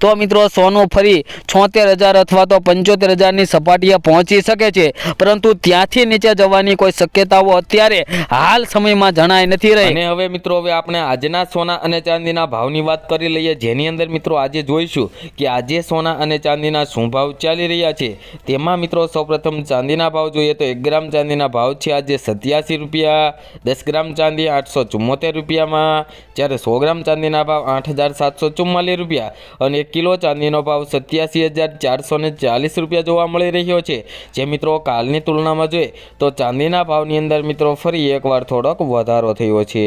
તો મિત્રો સોનું ફરી છોતેર હજાર અથવા તો પંચોતેર હજારની સપાટીએ પહોંચી શકે છે. પરંતુ ત્યાંથી નીચે જવાની કોઈ શક્યતાઓ અત્યારે હાલ સમયમાં જણાય નથી રહી. અને હવે મિત્રો, હવે આપણે આજના સોના અને ચાંદીના ભાવની વાત કરી લઈએ. જેની અંદર મિત્રો આજે જોઈશું કે આજે સોના અને ચાંદીના શું ભાવ ચાલી રહ્યા છે. તેમાં મિત્રો સૌપ્રથમ ચાંદીના ભાવ જોઈએ તો એક ગ્રામ ચાંદીના ભાવ છે આજે સત્યાસી રૂપિયા, દસ ગ્રામ ચાંદી આઠસો ચુમ્મોતેર રૂપિયામાં, જ્યારે સો ગ્રામ ચાંદીના ભાવ આઠ હજાર સાતસો ચુમ્માલીસ રૂપિયા. અને એક કિલો ચાંદીનો ભાવ સત્યાસી હજાર ચારસો ચાલીસ રૂપિયા જોવા મળી રહ્યો છે. જે મિત્રો કાલની તુલનામાં જોઈએ તો ચાંદીના ભાવની અંદર મિત્રો ફરી એકવાર થોડોક વધારો થયો છે.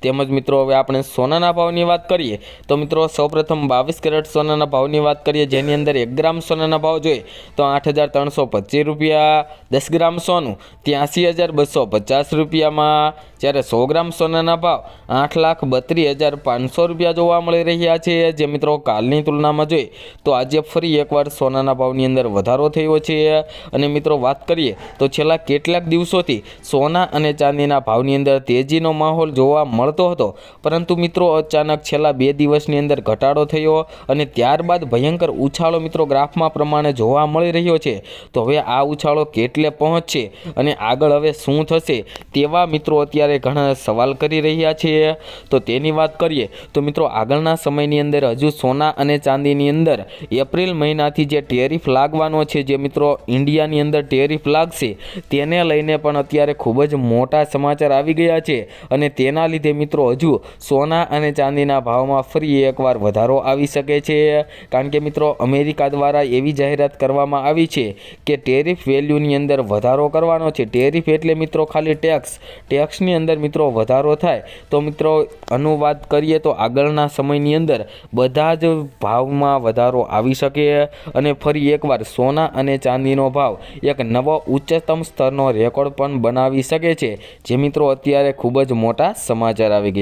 તેમજ મિત્રો હવે આપણે સોનાના ભાવની વાત કરીએ તો મિત્રો સૌપ્રથમ બાવીસ કેરેટ સોનાના ભાવની વાત કરીએ જેની અંદર એક ગ્રામ સોનાના ભાવ જોઈએ તો આઠ હજાર ત્રણસો પચીસ રૂપિયા, દસ ગ્રામ સોનું ત્યાંસી હજાર બસો પચાસ રૂપિયામાં. જ્યારે સો ગ્રામ સોનાના ભાવ આઠ લાખ બત્રીસ હજાર પાંચસો રૂપિયા જોવા મળી રહ્યા છે. જે મિત્રો કાલની તુલનામાં જોઈએ તો આજે ફરી એકવાર સોનાના ભાવની અંદર વધારો થયો છે. અને મિત્રો વાત કરીએ તો છેલ્લા કેટલાક દિવસોથી સોના અને ચાંદીના ભાવની અંદર તેજીનો માહોલ જોવા મળતો હતો. પરંતુ મિત્રો અચાનક છેલ્લા બે દિવસની અંદર ઘટાડો થયો અને ત્યારબાદ ભયંકર ઉછાળો મિત્રો ગ્રાફમાં પ્રમાણે જોવા મળી રહ્યો છે. તો હવે આ ઉછાળો કેટલે પહોંચશે અને આગળ હવે શું થશે તેવા મિત્રો અત્યારે ઘણા સવાલ કરી રહ્યા છે. તો તેની વાત કરીએ તો મિત્રો આગળના સમયની અંદર હજુ સોના અને ચાંદીની અંદર. એપ્રિલ મહિનાથી જે ટેરિફ લાગવાનો છે, જે મિત્રો ઇન્ડિયાની અંદર ટેરિફ લાગશે, તેને લઈને પણ અત્યારે ખૂબ જ મોટા સમાચાર આવી ગયા છે. અને તેના લીધે મિત્રો હજુ સોના અને ચાંદીના ભાવમાં ફરી એકવાર વધારો આવી શકે છે. કારણ કે મિત્રો અમેરિકા દ્વારા એવી જાહેરાત કરવામાં આવી છે કે ટેરિફ વેલ્યુની અંદર વધારો કરવાનો છે. ટેરિફ એટલે મિત્રો ખાલી ટેક્સ. ટેક્સની અંદર મિત્રો વધારો થાય. તો મિત્રો, અનુવાદ કરીએ તો આગળના સમયની અંદર બધા જ ભાવમાં વધારો આવી શકે અને ફરી એકવાર સોના અને ચાંદીનો ભાવ એક નવો ઉચ્ચતમ સ્તરનો રેકોર્ડ પણ બનાવી શકે છે. જે મિત્રો, અત્યારે ખૂબ જ મોટા સમાચાર આવી ગયા